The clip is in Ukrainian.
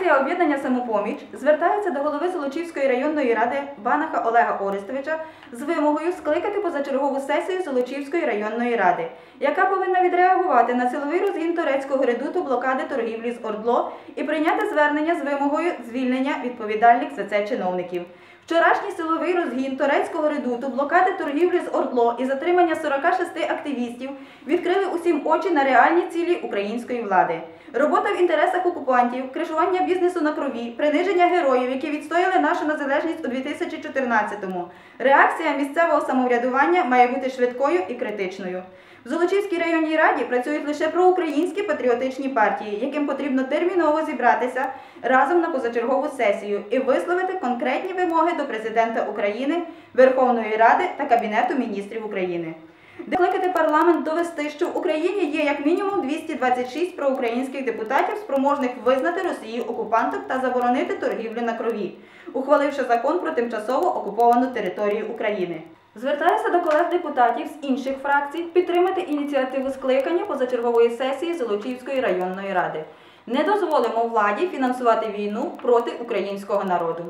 Фракція об'єднання самопоміч звертається до голови Золочівської районної ради Банаха Олега Орестовича з вимогою скликати позачергову сесію Золочівської районної ради, яка повинна відреагувати на силовий розгін турецького редуту блокади торгівлі з Ордло і прийняти звернення з вимогою звільнення відповідальних за це чиновників. Вчорашній силовий розгін турецького редуту, блокади торгівлі з Ордло і затримання 46 активістів відкрили усім очі на реальні цілі української влади. Робота в інтересах окупантів, кришування бізнесу на крові, приниження героїв, які відстояли нашу незалежність у 2014-му. Реакція місцевого самоврядування має бути швидкою і критичною. В Золочівській районній раді працюють лише проукраїнські патріотичні партії, яким потрібно терміново зібратися разом на позачергову сесію і висловити конкретні вимоги до президента України, Верховної Ради та Кабінету міністрів України. Докликати парламент довести, що в Україні є як мінімум 226 проукраїнських депутатів, спроможних визнати Росію окупантом та заборонити торгівлю на крові, ухваливши закон про тимчасово окуповану територію України. Звертаюся до колег депутатів з інших фракцій підтримати ініціативу скликання позачергової сесії Золочівської районної ради. Не дозволимо владі фінансувати війну проти українського народу.